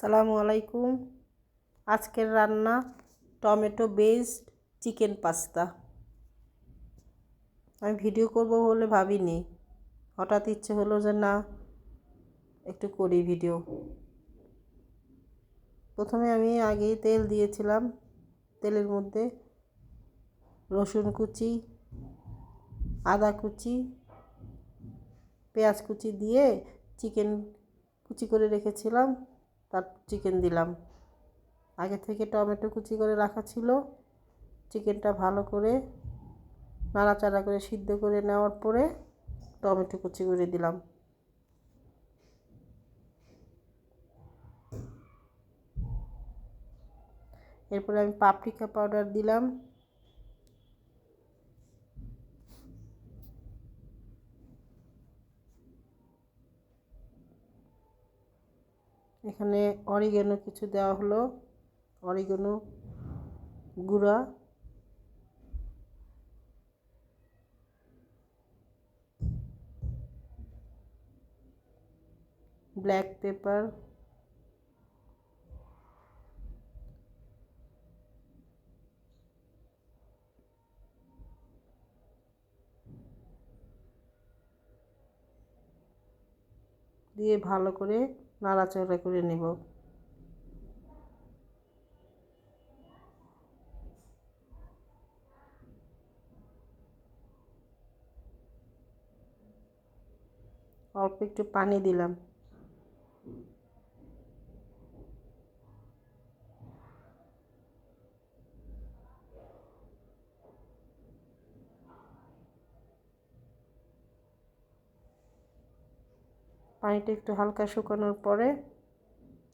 সালামু আলাইকুম। আজকের রান্না টমেটো বেসড চিকেন পাস্তা। আমি ভিডিও করব বলে ভাবিনি। হঠাৎ ইচ্ছে হলো যে না, একটু করি ভিডিও। প্রথমে আমি আগেই তেল দিয়েছিলাম। তেলের মধ্যে রসুন কুচি, আদা কুচি, পেঁয়াজ কুচি দিয়ে চিকেন কুচি করে রেখেছিলাম। তার চিকেন দিলাম। আগে থেকে টমেটো কুচি করে রাখা ছিল। চিকেনটা ভালো করে নাড়াচাড়া করে সিদ্ধ করে নেওয়ার পরে টমেটো কুচি করে দিলাম। এরপরে আমি পাপরিকা পাউডার দিলাম। এখানে অরিগেনো কিছু দেওয়া হলো। অরিগেনো গুঁড়া। Black pepper. দিয়ে ভালো করে নাড়াচাড়া করে নেব। অল্প একটু পানি দিলাম। পানিটা একটু হালকা শুকানোর পরে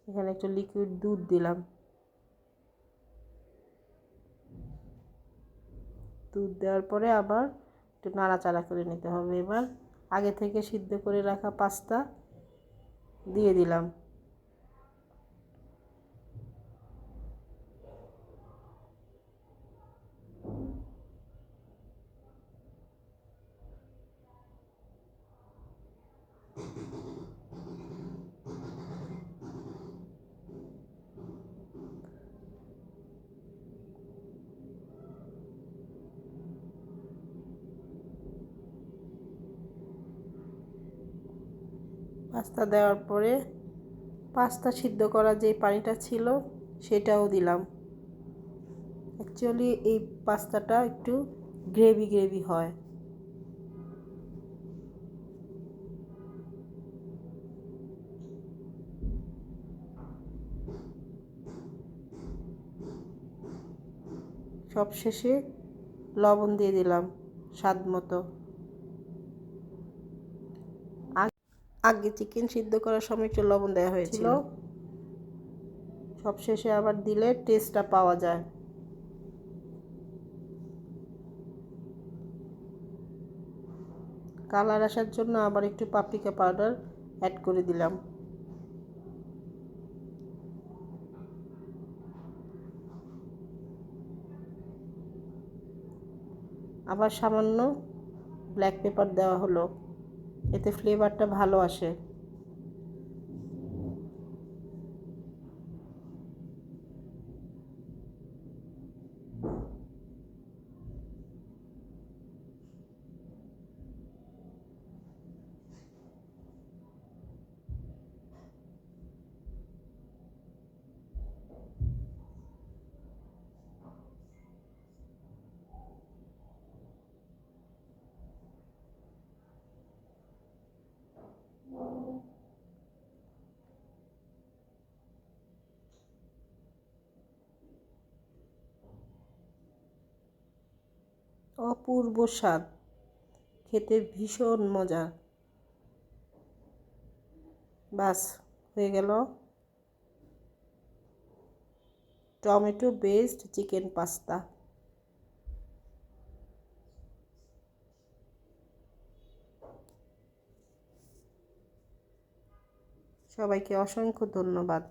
এখানে একটু লিকুইড দুধ দিলাম। দুধ দেওয়ার পরে আবার একটু নাড়াচাড়া করে নিতে হবে। এবার আগে থেকে সিদ্ধ করে রাখা পাস্তা দিয়ে দিলাম। পাস্তা দেওয়ার পরে পাস্তা সিদ্ধ করা যে পানিটা ছিল, সেটাও দিলাম। অ্যাকচুয়ালি এই পাস্তাটা একটু গ্রেভি গ্রেভি হয়। সব শেষে লবণ দিয়ে দিলাম, স্বাদ মতো। আগে চিকেন সিদ্ধ করার সময় একটু লবণ দেওয়া হয়েছিল। সব শেষে আবার দিলে টেস্টটা পাওয়া যায়। কালার আসার জন্য আবার একটু পাপরিকা পাউডার অ্যাড করে দিলাম। আবার সামান্য ব্ল্যাক পেপার দেওয়া হলো। এতে ফ্লেভারটা ভালো আসে। অপূর্ব স্বাদ। খেতে ভীষণ মজা। বাস, হয়ে গেল। Tomato based chicken pasta. সবাইকে অসংখ্য ধন্যবাদ।